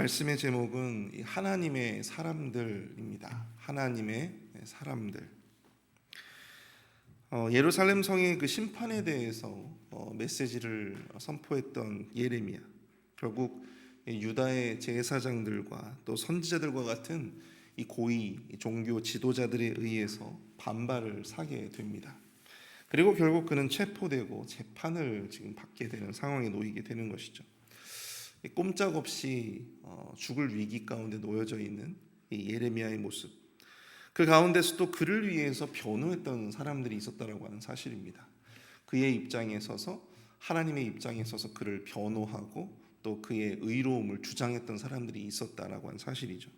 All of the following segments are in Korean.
말씀의 제목은 이 하나님의 사람들입니다. 하나님의 사람들. 어, 예루살렘 성의 그 심판에 대해서 어, 메시지를 선포했던 예레미야. 결국 이 유다의 제사장들과 또 선지자들과 같은 이 고위 이 종교 지도자들에 의해서 반발을 사게 됩니다. 그리고 결국 그는 체포되고 재판을 지금 받게 되는 상황에 놓이게 되는 것이죠. 이 꼼짝없이 어, 죽을 위기 가운데 놓여져 있는 이 예레미야의 모습. 그 가운데서도 그를 위해서 변호했던 사람들이 있었다라고 하는 사실입니다. 그의 입장에 서서 하나님의 입장에 서서 그를 변호하고 또 그의 의로움을 주장했던 사람들이 있었다라고 하는 사실이죠.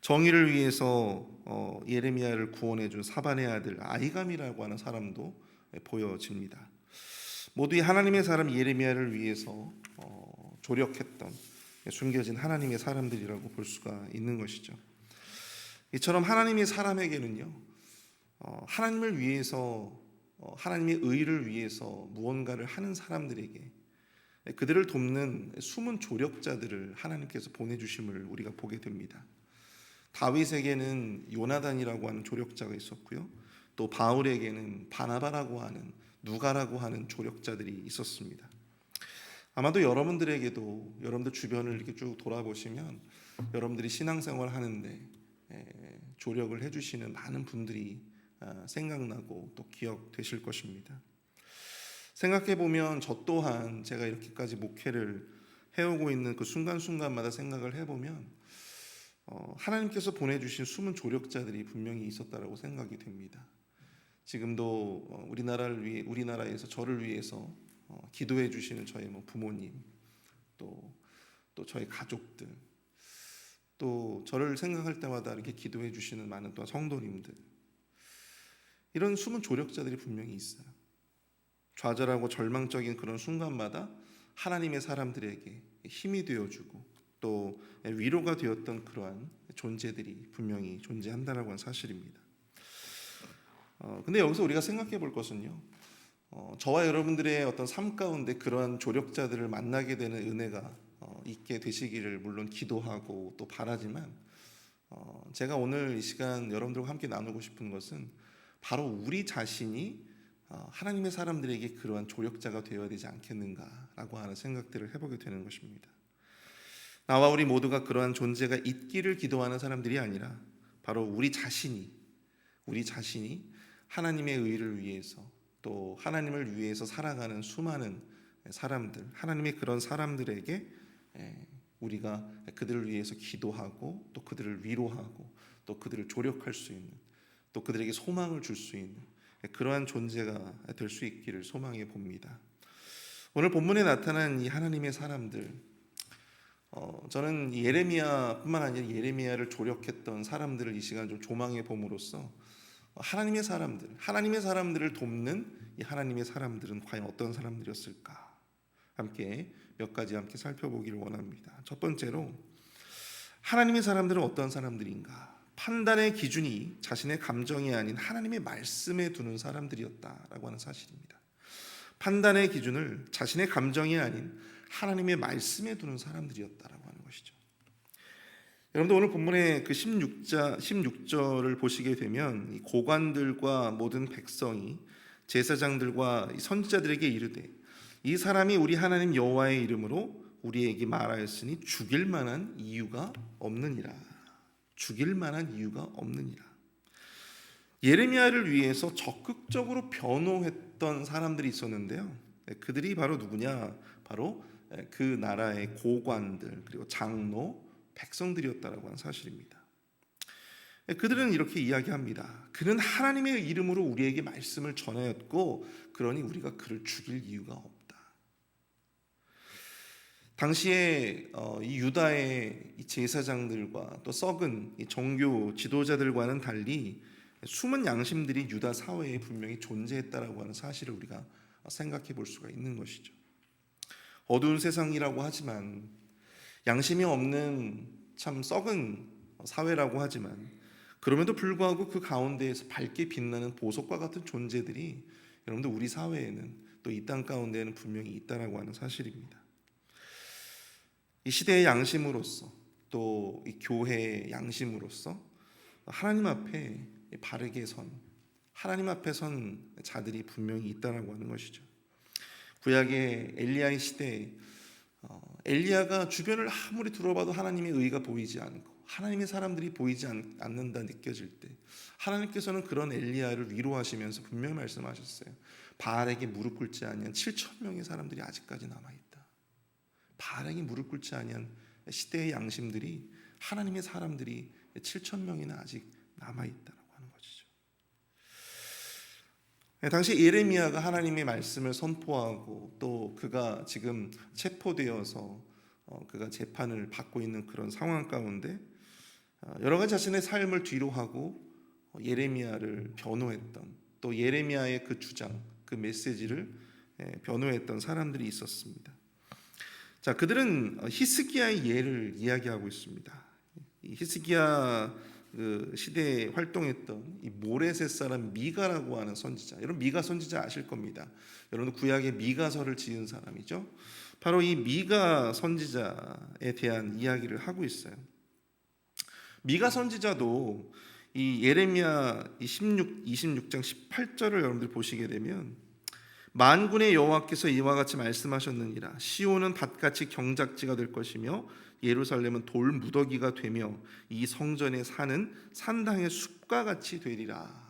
정의를 위해서 어, 예레미야를 구원해 준 사반의 아들 아이감이라고 하는 사람도 보여집니다. 모두 이 하나님의 사람 예레미야를 위해서 어, 조력했던 숨겨진 하나님의 사람들이라고 볼 수가 있는 것이죠. 이처럼 하나님의 사람에게는요, 어, 하나님을 위해서 어, 하나님의 의를 위해서 무언가를 하는 사람들에게 그들을 돕는 숨은 조력자들을 하나님께서 보내주심을 우리가 보게 됩니다. 다윗에게는 요나단이라고 하는 조력자가 있었고요. 또 바울에게는 바나바라고 하는 누가라고 하는 조력자들이 있었습니다. 아마도 여러분들에게도 여러분들 주변을 이렇게 쭉 돌아보시면 여러분들이 신앙생활 하는데 조력을 해주시는 많은 분들이 아, 생각나고 또 기억되실 것입니다. 생각해 보면 저 또한 제가 이렇게까지 목회를 해오고 있는 그 순간순간마다 생각을 해보면 어, 하나님께서 보내주신 숨은 조력자들이 분명히 있었다라고 생각이 됩니다. 지금도 어, 우리나라를 위해 우리나라에서 저를 위해서 어, 기도해 주시는 저희 뭐 부모님 또 또 저희 가족들 또 저를 생각할 때마다 이렇게 기도해 주시는 많은 또 성도님들 이런 숨은 조력자들이 분명히 있어요. 좌절하고 절망적인 그런 순간마다 하나님의 사람들에게 힘이 되어주고 또 위로가 되었던 그러한 존재들이 분명히 존재한다라고 하는 사실입니다. 어, 근데 여기서 우리가 생각해 볼 것은요. 어, 저와 여러분들의 어떤 삶 가운데 그러한 조력자들을 만나게 되는 은혜가 어, 있게 되시기를 물론 기도하고 또 바라지만 어, 제가 오늘 이 시간 여러분들과 함께 나누고 싶은 것은 바로 우리 자신이 어, 하나님의 사람들에게 그러한 조력자가 되어야 되지 않겠는가라고 하는 생각들을 해보게 되는 것입니다. 나와 우리 모두가 그러한 존재가 있기를 기도하는 사람들이 아니라 바로 우리 자신이 우리 자신이 하나님의 의를 위해서 또 하나님을 위해서 살아가는 수많은 사람들, 하나님의 그런 사람들에게 우리가 그들을 위해서 기도하고 또 그들을 위로하고 또 그들을 조력할 수 있는 또 그들에게 소망을 줄 수 있는 그러한 존재가 될 수 있기를 소망해 봅니다. 오늘 본문에 나타난 이 하나님의 사람들, 어, 저는 예레미야뿐만 아니라 예레미야를 조력했던 사람들을 이 시간 좀 조망해 봄으로써 하나님의 사람들, 하나님의 사람들을 돕는 이 하나님의 사람들은 과연 어떤 사람들이었을까? 함께 몇 가지 함께 살펴보기를 원합니다. 첫 번째로 하나님의 사람들은 어떤 사람들인가? 판단의 기준이 자신의 감정이 아닌 하나님의 말씀에 두는 사람들이었다라고 하는 사실입니다. 판단의 기준을 자신의 감정이 아닌 하나님의 말씀에 두는 사람들이었다라고. 여러분들 오늘 본문의 그 16자 16절을 보시게 되면 고관들과 모든 백성이 제사장들과 선지자들에게 이르되 이 사람이 우리 하나님 여호와의 이름으로 우리에게 말하였으니 죽일 만한 이유가 없느니라. 죽일 만한 이유가 없느니라. 예레미야를 위해서 적극적으로 변호했던 사람들이 있었는데요. 그들이 바로 누구냐? 바로 그 나라의 고관들 그리고 장로 백성들이었다라고 하는 사실입니다. 그들은 이렇게 이야기합니다. 그는 하나님의 이름으로 우리에게 말씀을 전하였고 그러니 우리가 그를 죽일 이유가 없다. 당시에 어, 이 유다의 제사장들과 또 썩은 종교 지도자들과는 달리 숨은 양심들이 유다 사회에 분명히 존재했다라고 하는 사실을 우리가 생각해 볼 수가 있는 것이죠. 어두운 세상이라고 하지만 양심이 없는 참 썩은 사회라고 하지만 그럼에도 불구하고 그 가운데에서 밝게 빛나는 보석과 같은 존재들이 여러분들 우리 사회에는 또 이 땅 가운데에는 분명히 있다라고 하는 사실입니다. 이 시대의 양심으로서 또 이 교회의 양심으로서 하나님 앞에 바르게 선 하나님 앞에 선 자들이 분명히 있다라고 하는 것이죠. 구약의 엘리야의 시대에 어, 엘리야가 주변을 아무리 둘러봐도 하나님의 의가 보이지 않고 하나님의 사람들이 보이지 않, 않는다 느껴질 때 하나님께서는 그런 엘리야를 위로하시면서 분명히 말씀하셨어요. 바알에게 무릎 꿇지 아니한 7천 명의 사람들이 아직까지 남아 있다. 바알에게 무릎 꿇지 아니한 시대의 양심들이 하나님의 사람들이 7천 명이나 아직 남아 있다라고 하는 것이죠. 네, 당시 예레미야가 하나님의 말씀을 선포하고 또 그가 지금 체포되어서 어, 그가 재판을 받고 있는 그런 상황 가운데 어, 여러 가지 자신의 삶을 뒤로하고 어, 예레미야를 변호했던 또 예레미야의 그 주장, 그 메시지를 예, 변호했던 사람들이 있었습니다. 자, 그들은 히스기야의 예를 이야기하고 있습니다. 이 히스기야 그 시대에 활동했던 이 모레셋 사람 미가라고 하는 선지자. 여러분 미가 선지자 아실 겁니다. 여러분 구약의 미가서를 지은 사람이죠. 바로 이 미가 선지자에 대한 이야기를 하고 있어요. 미가 선지자도 이 예레미야 16 26장 18절을 여러분들 보시게 되면 만군의 여호와께서 이와 같이 말씀하셨느니라 시온은 밭같이 경작지가 될 것이며 예루살렘은 돌 무더기가 되며 이 성전의 산은 산당의 숲과 같이 되리라.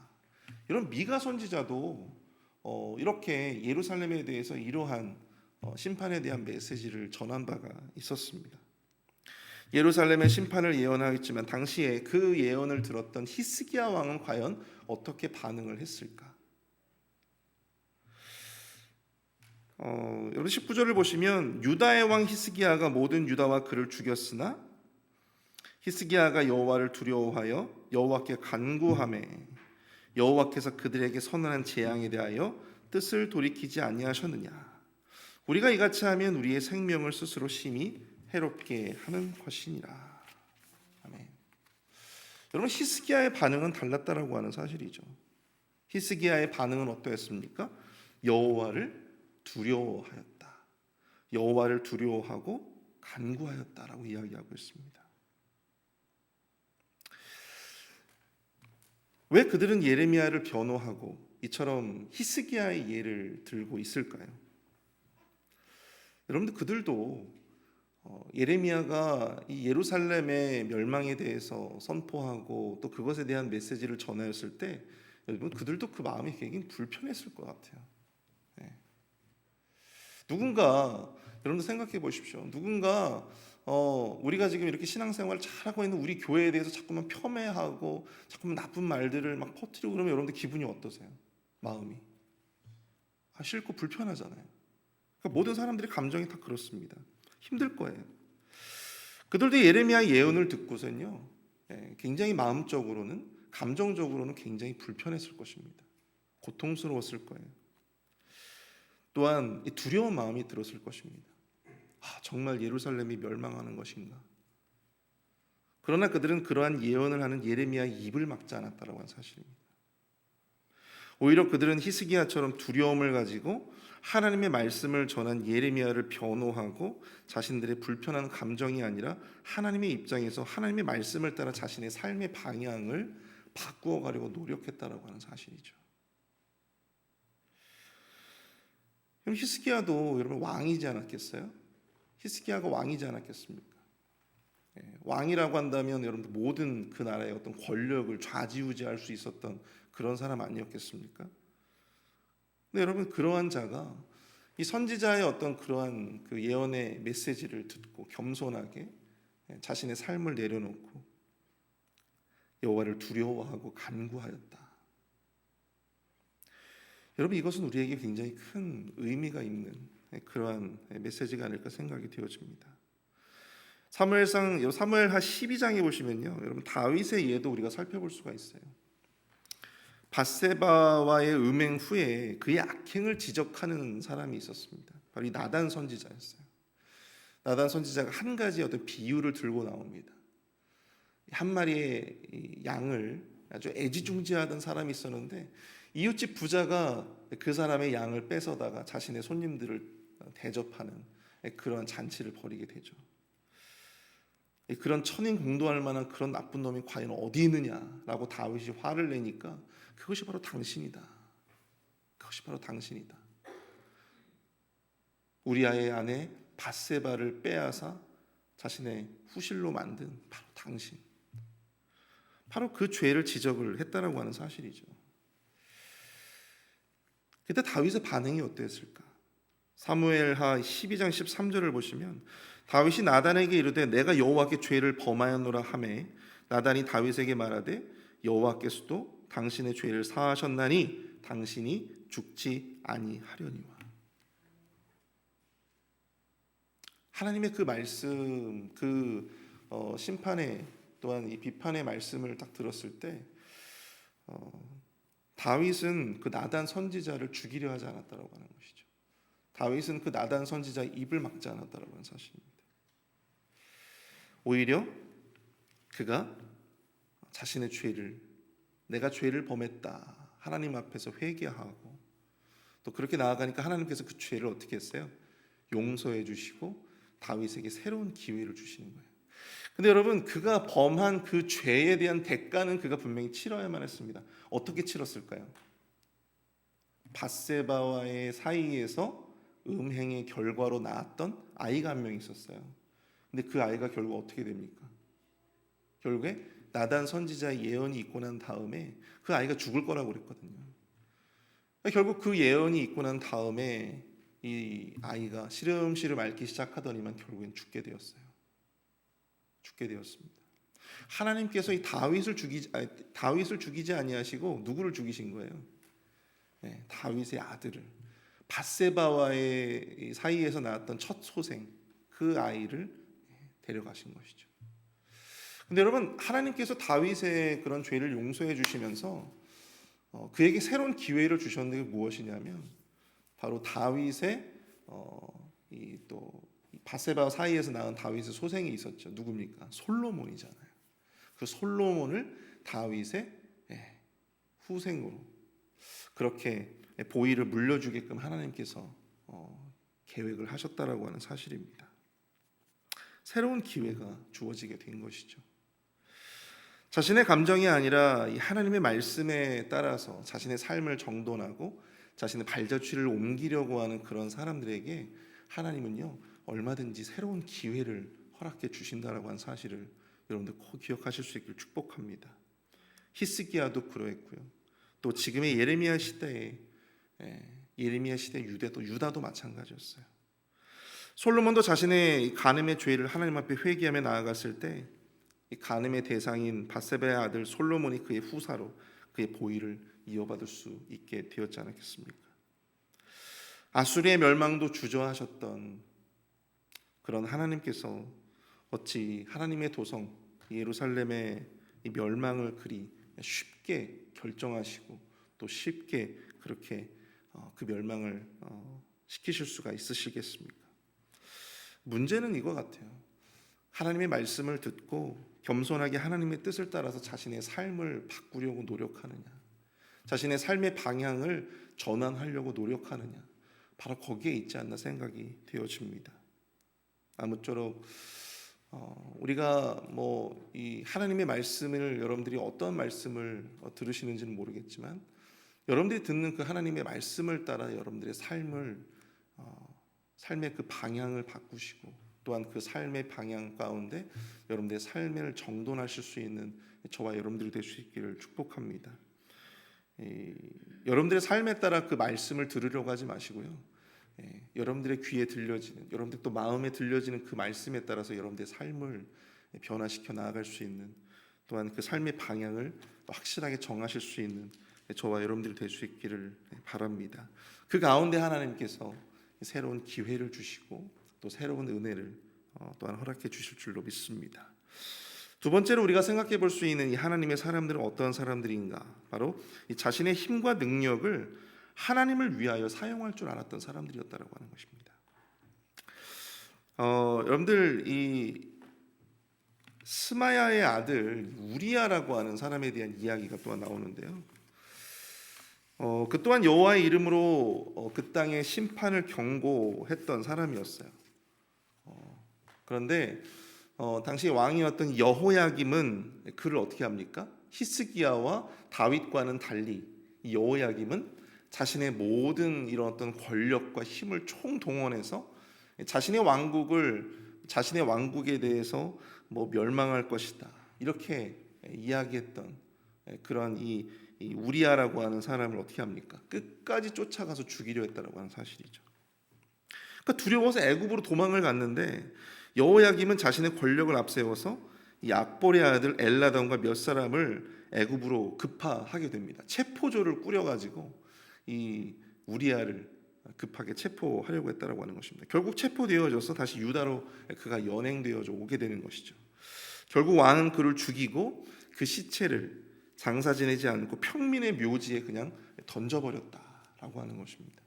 이런 미가 선지자도 어, 이렇게 예루살렘에 대해서 이러한 어, 심판에 대한 메시지를 전한 바가 있었습니다. 예루살렘의 심판을 예언하였지만 당시에 그 예언을 들었던 히스기야 왕은 과연 어떻게 반응을 했을까? 어, 여러분 19절을 보시면 유다의 왕 히스기야가 모든 유다와 그를 죽였으나 히스기야가 여호와를 두려워하여 여호와께 간구하매 여호와께서 그들에게 선언한 재앙에 대하여 뜻을 돌이키지 아니하셨느냐. 우리가 이같이 하면 우리의 생명을 스스로 심히 해롭게 하는 것이니라. 아멘. 여러분 히스기야의 반응은 달랐다라고 하는 사실이죠. 히스기야의 반응은 어떠했습니까? 여호와를 두려워하였다. 여호와를 두려워하고 간구하였다라고 이야기하고 있습니다. 왜 그들은 예레미야를 변호하고 이처럼 히스기야의 예를 들고 있을까요? 여러분들 그들도 어, 예레미야가 이 예루살렘의 멸망에 대해서 선포하고 또 그것에 대한 메시지를 전하였을 때 여러분 그들도 그 마음이 굉장히 불편했을 것 같아요. 누군가 여러분들 생각해 보십시오. 누군가 어, 우리가 지금 이렇게 신앙생활을 잘하고 있는 우리 교회에 대해서 자꾸만 폄훼하고 자꾸만 나쁜 말들을 막 퍼뜨리고 그러면 여러분들 기분이 어떠세요? 마음이 아, 싫고 불편하잖아요. 그러니까 모든 사람들의 감정이 다 그렇습니다. 힘들 거예요. 그들도 예레미야 예언을 듣고선요, 예, 굉장히 마음적으로는 감정적으로는 굉장히 불편했을 것입니다. 고통스러웠을 거예요. 또한 두려운 마음이 들었을 것입니다. 아, 정말 예루살렘이 멸망하는 것인가? 그러나 그들은 그러한 예언을 하는 예레미야의 입을 막지 않았다라고 하는 사실입니다. 오히려 그들은 히스기야처럼 두려움을 가지고 하나님의 말씀을 전한 예레미야를 변호하고 자신들의 불편한 감정이 아니라 하나님의 입장에서 하나님의 말씀을 따라 자신의 삶의 방향을 바꾸어 가려고 노력했다라고 하는 사실이죠. 그럼 히스기야도 여러분 왕이지 않았겠어요? 히스기야가 왕이지 않았겠습니까? 예, 왕이라고 한다면 여러분들 모든 그 나라의 어떤 권력을 좌지우지할 수 있었던 그런 사람 아니었겠습니까? 근데 여러분 그러한 자가 이 선지자의 어떤 그러한 그 예언의 메시지를 듣고 겸손하게 예, 자신의 삶을 내려놓고 여호와를 두려워하고 간구하였다. 여러분 이것은 우리에게 굉장히 큰 의미가 있는 그러한 메시지가 아닐까 생각이 되어집니다. 사무엘상 사무엘하 12장에 보시면요. 여러분 다윗의 예도 우리가 살펴볼 수가 있어요. 바세바와의 음행 후에 그의 악행을 지적하는 사람이 있었습니다. 바로 이 나단 선지자였어요. 나단 선지자가 한 가지 어떤 비유를 들고 나옵니다. 한 마리의 양을 아주 애지중지하던 사람이 있었는데 이웃집 부자가 그 사람의 양을 뺏어다가 자신의 손님들을 대접하는 그런 잔치를 벌이게 되죠. 그런 천인 공도할 만한 그런 나쁜 놈이 과연 어디 있느냐라고 다윗이 화를 내니까 그것이 바로 당신이다. 그것이 바로 당신이다. 우리아의 아내 바세바를 빼앗아 자신의 후실로 만든 바로 당신. 바로 그 죄를 지적을 했다라고 하는 사실이죠. 그때 다윗의 반응이 어땠을까? 사무엘하 12장 13절을 보시면 다윗이 나단에게 이르되 내가 여호와께 죄를 범하였노라 하매 나단이 다윗에게 말하되 여호와께서도 당신의 죄를 사하셨나니 당신이 죽지 아니하려니와 하나님의 그 말씀 그 어, 심판의 또한 이 비판의 말씀을 딱 들었을 때 어, 다윗은 그 나단 선지자를 죽이려 하지 않았다라고 하는 것이죠. 다윗은 그 나단 선지자 입을 막지 않았다라고 하는 사실입니다. 오히려 그가 자신의 죄를 내가 죄를 범했다 하나님 앞에서 회개하고 또 그렇게 나아가니까 하나님께서 그 죄를 어떻게 했어요? 용서해 주시고 다윗에게 새로운 기회를 주시는 거예요. 근데 여러분 그가 범한 그 죄에 대한 대가는 그가 분명히 치러야만 했습니다. 어떻게 치렀을까요? 바세바와의 사이에서 음행의 결과로 낳았던 아이가 한 명 있었어요. 근데 그 아이가 결국 어떻게 됩니까? 결국에 나단 선지자의 예언이 있고 난 다음에 그 아이가 죽을 거라고 그랬거든요. 결국 그 예언이 있고 난 다음에 이 아이가 시름시름 앓기 시작하더니만 결국엔 죽게 되었어요. 죽게 되었습니다. 하나님께서 이 다윗을 죽이지 아니, 다윗을 죽이지 아니하시고 누구를 죽이신 거예요? 네, 다윗의 아들을 바세바와의 사이에서 나왔던 첫 소생 그 아이를 데려가신 것이죠. 근데 여러분 하나님께서 다윗의 그런 죄를 용서해 주시면서 어, 그에게 새로운 기회를 주셨는데 그게 무엇이냐면 바로 다윗의 어, 이또 바세바 사이에서 낳은 다윗의 소생이 있었죠. 누굽니까? 솔로몬이잖아요. 그 솔로몬을 다윗의 예, 후생으로 그렇게 보위를 물려주게끔 하나님께서 어, 계획을 하셨다라고 하는 사실입니다. 새로운 기회가 주어지게 된 것이죠. 자신의 감정이 아니라 하나님의 말씀에 따라서 자신의 삶을 정돈하고 자신의 발자취를 옮기려고 하는 그런 사람들에게 하나님은요 얼마든지 새로운 기회를 허락해 주신다라고 하는 사실을 여러분들 꼭 기억하실 수 있기를 축복합니다. 히스기야도 그러했고요. 또 지금의 예레미야 시대에 예레미야 시대 유대도 유다도 마찬가지였어요. 솔로몬도 자신의 간음의 죄를 하나님 앞에 회개하며 나아갔을 때이 간음의 대상인 바세바의 아들 솔로몬이 그의 후사로 그의 보위를 이어받을 수 있게 되었지 않았겠습니까? 아수리의 멸망도 주저하셨던 그런 하나님께서 어찌 하나님의 도성 예루살렘의 이 멸망을 그리 쉽게 결정하시고 또 쉽게 그렇게 어, 그 멸망을 어, 시키실 수가 있으시겠습니까? 문제는 이거 같아요. 하나님의 말씀을 듣고 겸손하게 하나님의 뜻을 따라서 자신의 삶을 바꾸려고 노력하느냐, 자신의 삶의 방향을 전환하려고 노력하느냐, 바로 거기에 있지 않나 생각이 되어집니다. 아무쪼록 어, 우리가 뭐 이 하나님의 말씀을 여러분들이 어떤 말씀을 어, 들으시는지는 모르겠지만 여러분들이 듣는 그 하나님의 말씀을 따라 여러분들의 삶을 어, 삶의 그 방향을 바꾸시고 또한 그 삶의 방향 가운데 여러분들의 삶을 정돈하실 수 있는 저와 여러분들이 될 수 있기를 축복합니다. 이, 여러분들의 삶에 따라 그 말씀을 들으려고 하지 마시고요. 예, 여러분들의 귀에 들려지는, 여러분들 또 마음에 들려지는 그 말씀에 따라서 여러분들의 삶을 변화시켜 나아갈 수 있는 또한 그 삶의 방향을 확실하게 정하실 수 있는 저와 여러분들이 될 수 있기를 바랍니다. 그 가운데 하나님께서 새로운 기회를 주시고 또 새로운 은혜를 어, 또한 허락해 주실 줄로 믿습니다. 두 번째로 우리가 생각해 볼 수 있는 이 하나님의 사람들은 어떠한 사람들인가? 바로 이 자신의 힘과 능력을 하나님을 위하여 사용할 줄 알았던 사람들이었다라고 하는 것입니다. 어, 여러분들 이 스마야의 아들 우리야라고 하는 사람에 대한 이야기가 또한 나오는데요. 어, 그 또한 여호와의 이름으로 어, 그 땅의 심판을 경고했던 사람이었어요. 어, 그런데 어, 당시 왕이었던 여호야김은 그를 어떻게 합니까? 히스기야와 다윗과는 달리 이 여호야김은 자신의 모든 이런 어떤 권력과 힘을 총동원해서 자신의 왕국을 자신의 왕국에 대해서 뭐 멸망할 것이다 이렇게 이야기했던 그런 이, 이 우리아라고 하는 사람을 어떻게 합니까? 끝까지 쫓아가서 죽이려 했다라고 하는 사실이죠. 그러니까 두려워서 애굽으로 도망을 갔는데 여호야김은 자신의 권력을 앞세워서 이 악볼의 아들 엘라단과 몇 사람을 애굽으로 급파하게 됩니다. 체포조를 꾸려가지고 이 우리아를 급하게 체포하려고 했다라고 하는 것입니다. 결국 체포되어져서 다시 유다로 그가 연행되어져 오게 되는 것이죠. 결국 왕은 그를 죽이고 그 시체를 장사 지내지 않고 평민의 묘지에 그냥 던져버렸다라고 하는 것입니다.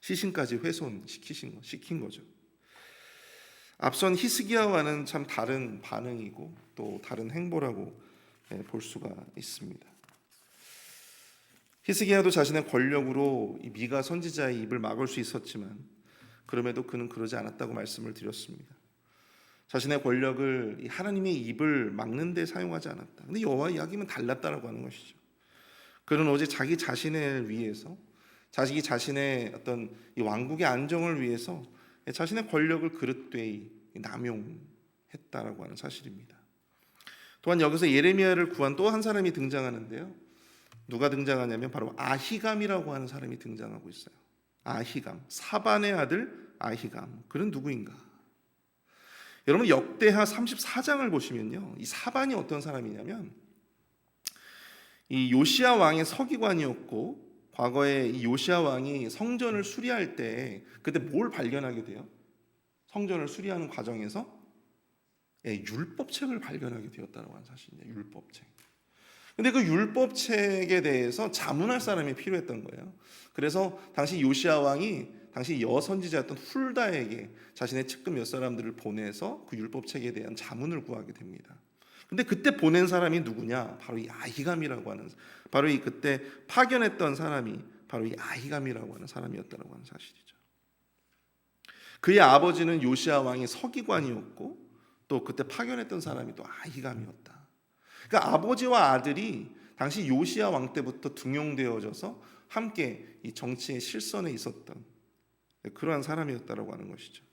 시신까지 훼손시키신 거, 시킨 거죠. 앞선 히스기야와는 참 다른 반응이고 또 다른 행보라고 예, 볼 수가 있습니다. 히스기야도 자신의 권력으로 이 미가 선지자의 입을 막을 수 있었지만 그럼에도 그는 그러지 않았다고 말씀을 드렸습니다. 자신의 권력을 이 하나님의 입을 막는 데 사용하지 않았다. 근데 여호와 이야기는 달랐다라고 하는 것이죠. 그는 오직 자기 자신을 위해서 자기 자신의 어떤 이 왕국의 안정을 위해서 자신의 권력을 그릇되이 남용했다라고 하는 사실입니다. 또한 여기서 예레미야를 구한 또 한 사람이 등장하는데요. 누가 등장하냐면 바로 아히감이라고 하는 사람이 등장하고 있어요. 아히감, 사반의 아들 아히감. 그는 누구인가? 여러분 역대하 34장을 보시면요. 이 사반이 어떤 사람이냐면 이 요시아 왕의 서기관이었고 과거에 이 요시아 왕이 성전을 수리할 때 그때 뭘 발견하게 돼요? 성전을 수리하는 과정에서 예, 율법책을 발견하게 되었다고 하는 사실이에요. 율법책. 근데 그 율법책에 대해서 자문할 사람이 필요했던 거예요. 그래서 당시 요시아 왕이 당시 여선지자였던 훌다에게 자신의 측근 몇 사람들을 보내서 그 율법책에 대한 자문을 구하게 됩니다. 근데 그때 보낸 사람이 누구냐? 바로 이 아히감이라고 하는 바로 이 그때 파견했던 사람이 바로 이 아히감이라고 하는 사람이었다고 하는 사실이죠. 그의 아버지는 요시아 왕의 서기관이었고 또 그때 파견했던 사람이 또 아히감이었다. 그러니까 아버지와 아들이 당시 요시아 왕 때부터 등용되어져서 함께 이 정치의 실선에 있었던 그러한 사람이었다라고 하는 것이죠.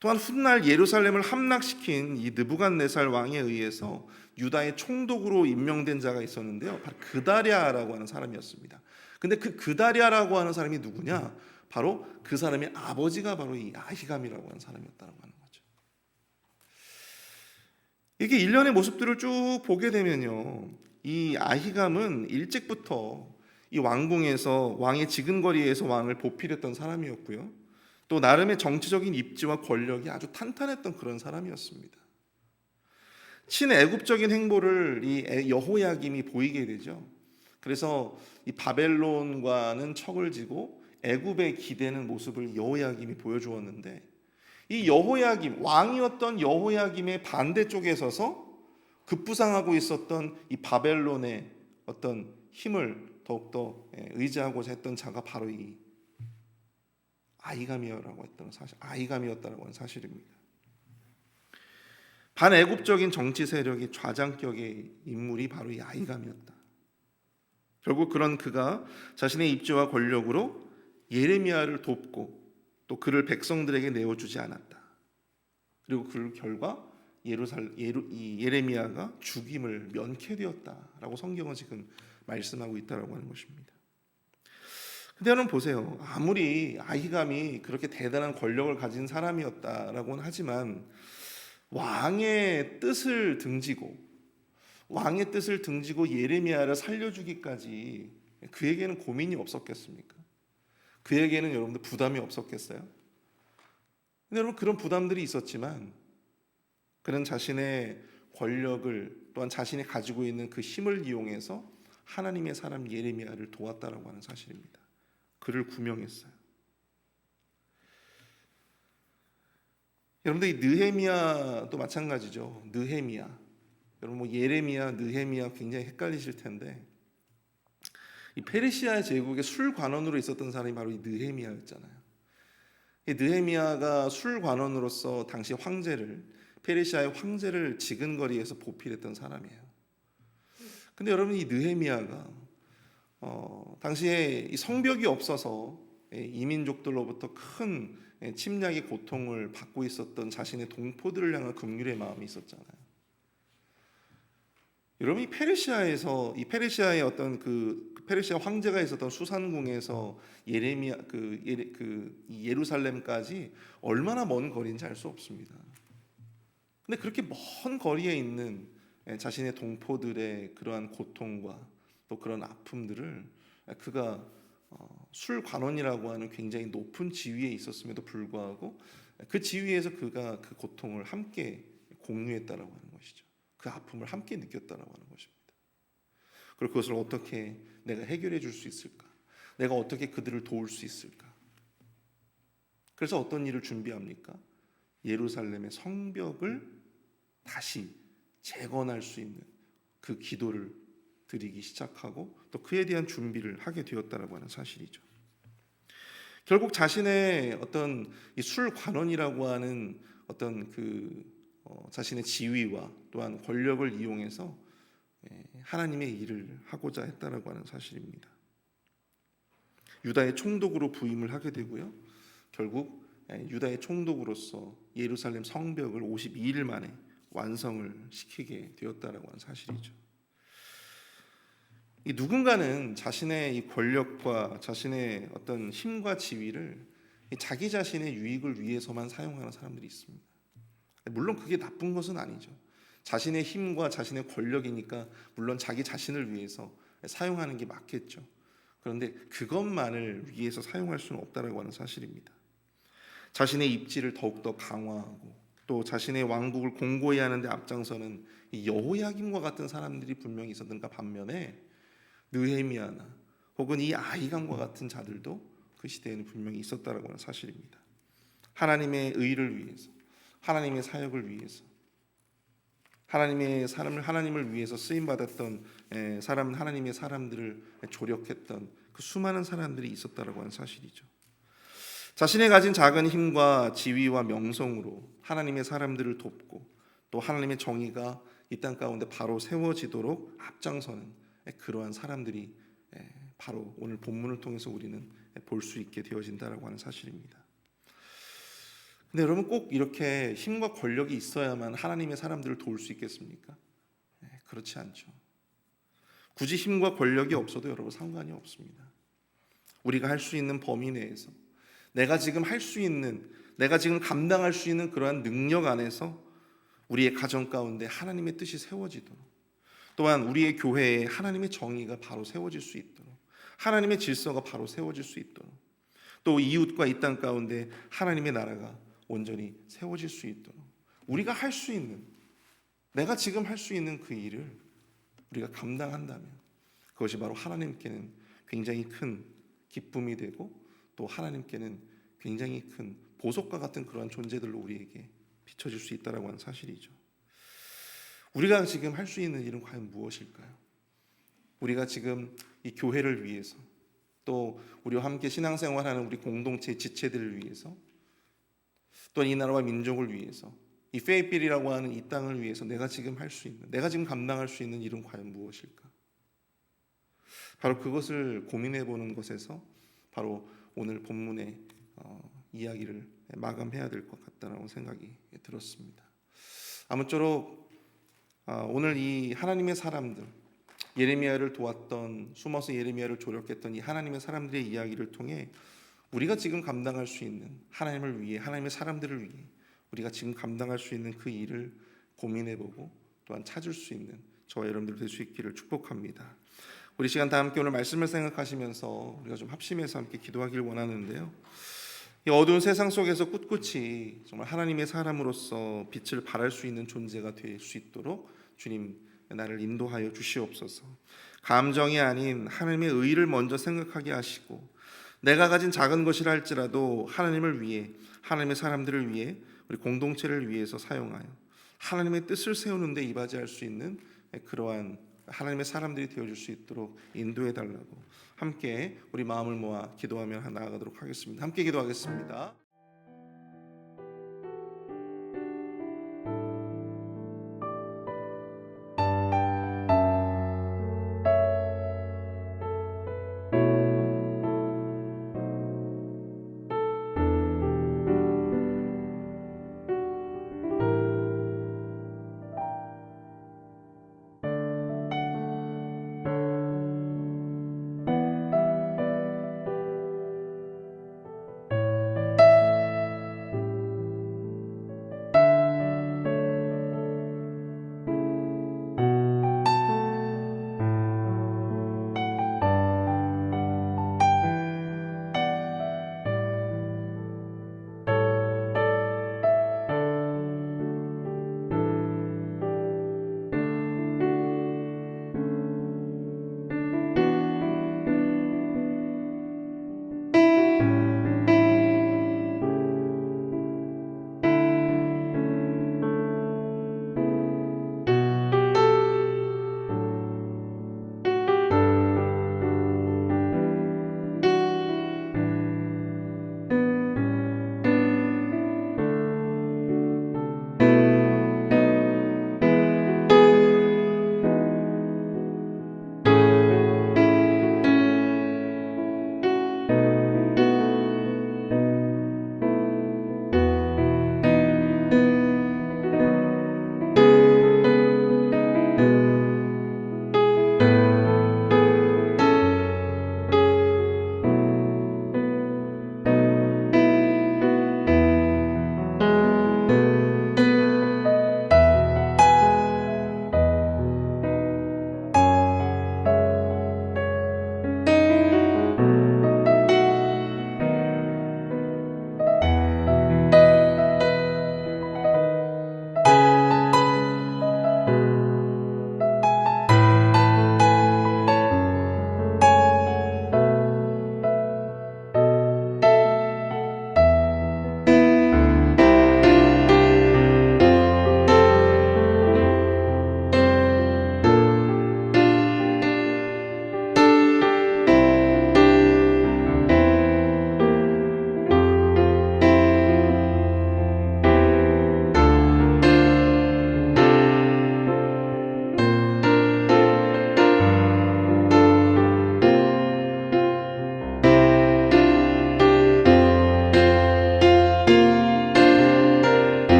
또한 훗날 예루살렘을 함락시킨 이 느부갓네살 왕에 의해서 유다의 총독으로 임명된 자가 있었는데요. 바로 그다랴라고 하는 사람이었습니다. 근데 그 그다랴라고 하는 사람이 누구냐? 바로 그 사람의 아버지가 바로 이 아히감이라고 하는 사람이었다고 하는 이게 일련의 모습들을 쭉 보게 되면요. 이 아히감은 일찍부터 이 왕궁에서 왕의 지근거리에서 왕을 보필했던 사람이었고요. 또 나름의 정치적인 입지와 권력이 아주 탄탄했던 그런 사람이었습니다. 친애국적인 행보를 이 여호야김이 보이게 되죠. 그래서 이 바벨론과는 척을 지고 애굽에 기대는 모습을 여호야김이 보여주었는데 이 여호야김 왕이었던 여호야김의 반대쪽에 서서 급부상하고 있었던 이 바벨론의 어떤 힘을 더욱더 의지하고자 했던 자가 바로 이 아이감이라고 했던 사실, 아이감이었다라고 하는 사실입니다. 반애굽적인 정치 세력의 좌장격의 인물이 바로 이 아이감이었다. 결국 그런 그가 자신의 입지와 권력으로 예레미야를 돕고 또 그를 백성들에게 내어주지 않았다. 그리고 그 결과 예루살 예루, 이 예레미야가 죽임을 면케되었다라고 성경은 지금 말씀하고 있다라고 하는 것입니다. 근데 여러분 보세요. 아무리 아히감이 그렇게 대단한 권력을 가진 사람이었다라고는 하지만 왕의 뜻을 등지고 왕의 뜻을 등지고 예레미야를 살려주기까지 그에게는 고민이 없었겠습니까? 그에게는 여러분들 부담이 없었겠어요? 근데 여러분 그런 부담들이 있었지만 그는 자신의 권력을 또한 자신이 가지고 있는 그 힘을 이용해서 하나님의 사람 예레미야를 도왔다라고 하는 사실입니다. 그를 구명했어요. 여러분들 이 느헤미야도 마찬가지죠. 느헤미야. 여러분 뭐 예레미야, 느헤미야 굉장히 헷갈리실 텐데 이 페르시아 제국의 술 관원으로 있었던 사람이 바로 이 느헤미야였잖아요. 이 느헤미야가 술 관원으로서 당시 황제를 페르시아의 황제를 지근거리에서 보필했던 사람이에요. 근데 여러분 이 느헤미야가 어, 당시에 이 성벽이 없어서 예, 이민족들로부터 큰 예, 침략의 고통을 받고 있었던 자신의 동포들을 향한 긍휼의 마음이 있었잖아요. 여러분 이 페르시아에서 이 페르시아의 어떤 그, 그 페르시아 황제가 있었던 수산궁에서 예레미야 그, 예레, 그 예루살렘까지 얼마나 먼 거리인지 알 수 없습니다. 근데 그렇게 먼 거리에 있는 예, 자신의 동포들의 그러한 고통과 또 그런 아픔들을 그가 어, 술 관원이라고 하는 굉장히 높은 지위에 있었음에도 불구하고 그 지위에서 그가 그 고통을 함께 공유했다라고 하는 것이죠. 그 아픔을 함께 느꼈다라고 하는 것입니다. 그리고 그것을 어떻게 내가 해결해 줄 수 있을까? 내가 어떻게 그들을 도울 수 있을까? 그래서 어떤 일을 준비합니까? 예루살렘의 성벽을 다시 재건할 수 있는 그 기도를 드리기 시작하고 또 그에 대한 준비를 하게 되었다라고 하는 사실이죠. 결국 자신의 어떤 이술 관원이라고 하는 어떤 그 어, 자신의 지위와 또한 권력을 이용해서 예, 하나님의 일을 하고자 했다라고 하는 사실입니다. 유다의 총독으로 부임을 하게 되고요. 결국 예, 유다의 총독으로서 예루살렘 성벽을 52일 만에 완성을 시키게 되었다라고 하는 사실이죠. 이 누군가는 자신의 이 권력과 자신의 어떤 힘과 지위를 이 자기 자신의 유익을 위해서만 사용하는 사람들이 있습니다. 물론 그게 나쁜 것은 아니죠. 자신의 힘과 자신의 권력이니까 물론 자기 자신을 위해서 사용하는 게 맞겠죠. 그런데 그것만을 위해서 사용할 수는 없다라고 하는 사실입니다. 자신의 입지를 더욱더 강화하고 또 자신의 왕국을 공고히 하는데 앞장서는 이 여호야김과 같은 사람들이 분명히 있었는가 반면에 느헤미야나 혹은 이 아이감과 같은 자들도 그 시대에는 분명히 있었다라고 하는 사실입니다. 하나님의 의를 위해서, 하나님의 사역을 위해서, 하나님의 사람을 하나님을 위해서 쓰임 받았던 사람 하나님의 사람들을 조력했던 그 수많은 사람들이 있었다라고 하는 사실이죠. 자신의 가진 작은 힘과 지위와 명성으로 하나님의 사람들을 돕고 또 하나님의 정의가 이 땅 가운데 바로 세워지도록 앞장서는 그러한 사람들이 바로 오늘 본문을 통해서 우리는 볼 수 있게 되어진다라고 하는 사실입니다. 근데 여러분 꼭 이렇게 힘과 권력이 있어야만 하나님의 사람들을 도울 수 있겠습니까? 그렇지 않죠. 굳이 힘과 권력이 없어도 여러분 상관이 없습니다. 우리가 할 수 있는 범위 내에서 내가 지금 할 수 있는 내가 지금 감당할 수 있는 그러한 능력 안에서 우리의 가정 가운데 하나님의 뜻이 세워지도록 또한 우리의 교회에 하나님의 정의가 바로 세워질 수 있도록 하나님의 질서가 바로 세워질 수 있도록 또 이웃과 이 땅 가운데 하나님의 나라가 온전히 세워질 수 있도록 우리가 할 수 있는 내가 지금 할 수 있는 그 일을 우리가 감당한다면 그것이 바로 하나님께는 굉장히 큰 기쁨이 되고 또 하나님께는 굉장히 큰 보석과 같은 그러한 존재들로 우리에게 비춰질 수 있다라고 하는 사실이죠. 우리가 지금 할 수 있는 일은 과연 무엇일까요? 우리가 지금 이 교회를 위해서 또 우리와 함께 신앙생활하는 우리 공동체 지체들을 위해서 또이 나라와 민족을 위해서 이 페이필이라고 하는 이 땅을 위해서 내가 지금 할 수 있는 내가 지금 감당할 수 있는 일은 과연 무엇일까? 바로 그것을 고민해 보는 것에서 바로 오늘 본문의 어, 이야기를 마감해야 될 것 같다라는 생각이 들었습니다. 아무쪼록 어, 오늘 이 하나님의 사람들 예레미야를 도왔던 숨어서 예레미야를 조력했던 이 하나님의 사람들의 이야기를 통해 우리가 지금 감당할 수 있는 하나님을 위해 하나님의 사람들을 위해 우리가 지금 감당할 수 있는 그 일을 고민해보고 또한 찾을 수 있는 저와 여러분들 될 수 있기를 축복합니다. 우리 시간 다 함께 오늘 말씀을 생각하시면서 우리가 좀 합심해서 함께 기도하길 원하는데요. 이 어두운 세상 속에서 꿋꿋이 정말 하나님의 사람으로서 빛을 발할 수 있는 존재가 될 수 있도록 주님 나를 인도하여 주시옵소서. 감정이 아닌 하나님의 의를 먼저 생각하게 하시고 내가 가진 작은 것이라 할지라도 하나님을 위해 하나님의 사람들을 위해 우리 공동체를 위해서 사용하여 하나님의 뜻을 세우는 데 이바지할 수 있는 그러한 하나님의 사람들이 되어줄 수 있도록 인도해 달라고 함께 우리 마음을 모아 기도하며 나아가도록 하겠습니다. 함께 기도하겠습니다.